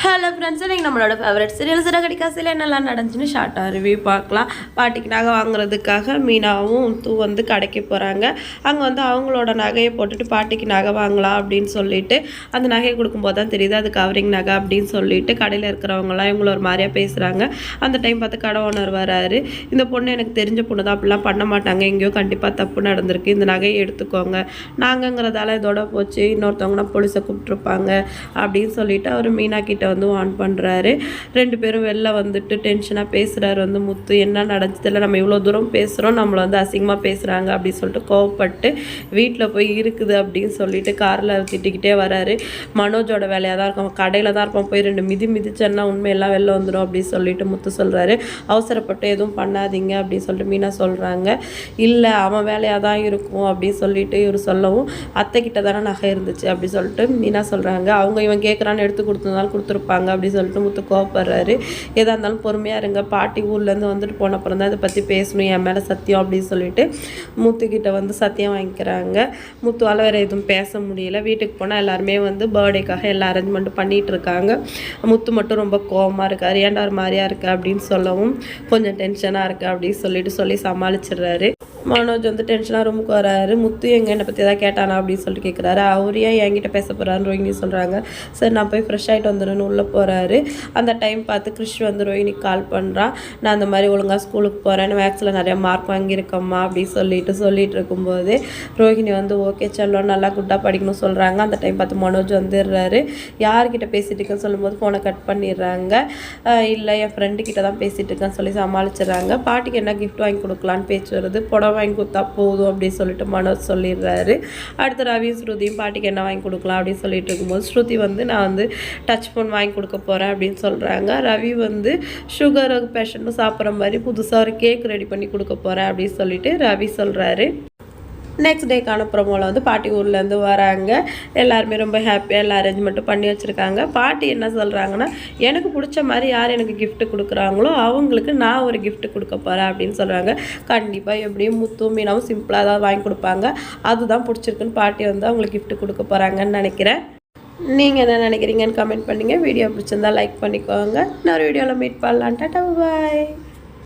Hello friends இன்றைக்கி நம்மளோட favourite serial சிறகடி காசில் என்னெல்லாம் நடந்துச்சுன்னு ஷார்ட்டாக ரிவ்யூ பார்க்கலாம். பாட்டிக்கு நகை வாங்குறதுக்காக மீனாவும் தூ வந்து கடைக்கு போகிறாங்க அங்கே வந்து அவங்களோட நகையை போட்டுட்டு பாட்டிக்கு நகை வாங்கலாம் அப்படின்னு சொல்லிட்டு அந்த நகையை கொடுக்கும்போது தான் தெரியுது அது கவரிங் நகை அப்படின்னு சொல்லிட்டு கடையில் இருக்கிறவங்களாம் இவங்கள ஒரு மாதிரியாக பேசுகிறாங்க அந்த டைம் பார்த்து கடை ஓனர் வராரு. இந்த பொண்ணு எனக்கு தெரிஞ்ச பொண்ணு தான் அப்படிலாம் பண்ண மாட்டாங்க. எங்கேயோ கண்டிப்பாக தப்பு நடந்திருக்கு. இந்த நகையை எடுத்துக்கோங்க. நாங்கங்கிறதால இதோட போச்சு. இன்னொருத்தவங்கன்னா போலீஸை கூப்பிட்ருப்பாங்க அப்படின்னு சொல்லிட்டு அவர் மீனா கிட்ட வந்து ஆன் பண்ணுறாரு ரெண்டு பேரும் வெளில வந்துட்டு டென்ஷனாக பேசுகிறாரு வந்து முத்து என்ன நடந்ததில்லை நம்ம இவ்வளோ தூரம் பேசுகிறோம் நம்மளை வந்து அசிங்கமாக பேசுகிறாங்க அப்படின்னு சொல்லிட்டு கோவப்பட்டு வீட்டில் போய் இருக்குது அப்படின்னு சொல்லிட்டு காரில் திட்டிக்கிட்டே வராரு. மனோஜோட வேலையாக தான் இருக்கும். கடையில் தான் இருப்போம். போய் ரெண்டு மிதி மிதிச்சேன்னா உண்மையெல்லாம் வெளில வந்துடும் அப்படின்னு சொல்லிட்டு முத்து சொல்கிறாரு அவசரப்பட்டு எதுவும் பண்ணாதீங்க. அப்படின்னு சொல்லிட்டு மீனா சொல்கிறாங்க இல்லை அவன் வேலையாக தான் இருக்கும். அப்படின்னு சொல்லிட்டு இவர் சொல்லவும் அத்தை கிட்ட தானே நகை இருந்துச்சு. அப்படி சொல்லிட்டு மீனா சொல்கிறாங்க அவங்க இவன் கேட்குறான்னு எடுத்து கொடுத்ததுனால கொடுத்துருப்பாங்க அப்படி சொல்லிட்டு முத்து கோவப்படுறாரு. எதாக இருந்தாலும் பொறுமையாக இருங்க. பாட்டி ஊர்லேருந்து வந்துட்டு போன அப்புறம் தான் இதை பற்றி பேசணும். என் மேலே சத்தியம் அப்படின்னு சொல்லிட்டு முத்துக்கிட்ட வந்து சத்தியம் வாங்கிக்கிறாங்க. முத்துவால் வேறு எதுவும் பேச முடியல. வீட்டுக்கு போனால் எல்லாருமே வந்து பர்த்டேக்காக எல்லா அரேஞ்ச்மெண்ட்டும் பண்ணிகிட்டு இருக்காங்க. முத்து மட்டும் ரொம்ப கோவமாக இருக்கார். ஏன்டா ஒரு மாதிரியா இருக்குது அப்படின்னு சொல்லவும் கொஞ்சம் டென்ஷனாக இருக்குது அப்படின்னு சொல்லிட்டு சொல்லி சமாளிச்சிடுறாரு. மனோஜ் வந்து டென்ஷனாக ரூமுக்கு வராரு. முத்து எங்கள் என்னை பற்றி எதாவது கேட்டானா அப்படின்னு சொல்லிட்டு கேட்குறாரு அவர் ஏன் என்கிட்ட பேச போகிறான்னு ரோஹினி சொல்கிறாங்க சரி நான் போய் ஃப்ரெஷ் ஆகிட்டு வந்துடுன்னு உள்ளே போகிறாரு அந்த டைம் பார்த்து கிறிஷ் வந்து ரோஹினிக்கு கால் பண்ணுறான் நான் அந்த மாதிரி ஒழுங்காக ஸ்கூலுக்கு போகிறேன் மேக்ஸில் நிறைய மார்க் வாங்கியிருக்கம்மா அப்படின்னு சொல்லிட்டு சொல்லிட்டு இருக்கும்போது ரோஹினி வந்து ஓகே செல்லம் நல்லா குட்டாக படிக்கணும்னு சொல்கிறாங்க அந்த டைம் பார்த்து மனோஜ் வந்துடுறாரு. யார்கிட்ட பேசிட்டு இருக்கேன்னு சொல்லும்போது ஃபோனை கட் பண்ணிடுறாங்க. இல்லை என் ஃப்ரெண்டுக்கிட்ட தான் பேசிகிட்டு இருக்கேன்னு சொல்லி சமாளிச்சிடுறாங்க. பாட்டிக்கு என்ன கிஃப்ட் வாங்கி கொடுக்கலான்னு பேச்சு வருது. புடவை வாங்கி கொடுத்தா போதும் அப்படின்னு சொல்லிட்டு மனோஜ் சொல்லிடுறாரு. அடுத்து ரவி ஸ்ருதியும் பாட்டிக்கு என்ன வாங்கி கொடுக்கலாம் அப்படின்னு சொல்லிட்டு இருக்கும்போது ஸ்ருதி வந்து நான் வந்து டச் ஃபோன் வாங்கி கொடுக்க போகிறேன் அப்படின்னு சொல்கிறாங்க ரவி வந்து சுகர் பேஷண்ட்டும் சாப்பிட்ற மாதிரி புதுசாக ஒரு கேக் ரெடி பண்ணி கொடுக்க போகிறேன் அப்படின்னு சொல்லிட்டு ரவி சொல்கிறாரு நெக்ஸ்ட் டே காணப்புறமோவில் வந்து பாட்டி ஊர்லேருந்து வராங்க. எல்லாருமே ரொம்ப ஹாப்பியாக எல்லா அரேஞ்ச்மெண்ட்டும் பண்ணி வச்சுருக்காங்க. பாட்டி என்ன சொல்கிறாங்கன்னா எனக்கு பிடிச்ச மாதிரி யார் எனக்கு கிஃப்ட்டு கொடுக்குறாங்களோ அவங்களுக்கு நான் ஒரு கிஃப்ட்டு கொடுக்க போகிறேன் அப்படின்னு சொல்கிறாங்க கண்டிப்பாக எப்படியும் முத்தும் மீனாவும் சிம்பிளாக தான் வாங்கி கொடுப்பாங்க. அதுதான் பிடிச்சிருக்குன்னு பாட்டி வந்து அவங்களுக்கு கிஃப்ட்டு கொடுக்க போகிறாங்கன்னு நினைக்கிறேன். நீங்கள் என்ன நினைக்கிறீங்கன்னு கமெண்ட் பண்ணுங்கள் வீடியோ பிடிச்சிருந்தா லைக் பண்ணிக்கோங்க. இன்னொரு வீடியோவில் மீட் பண்ணலாம். டாட்டா பாய்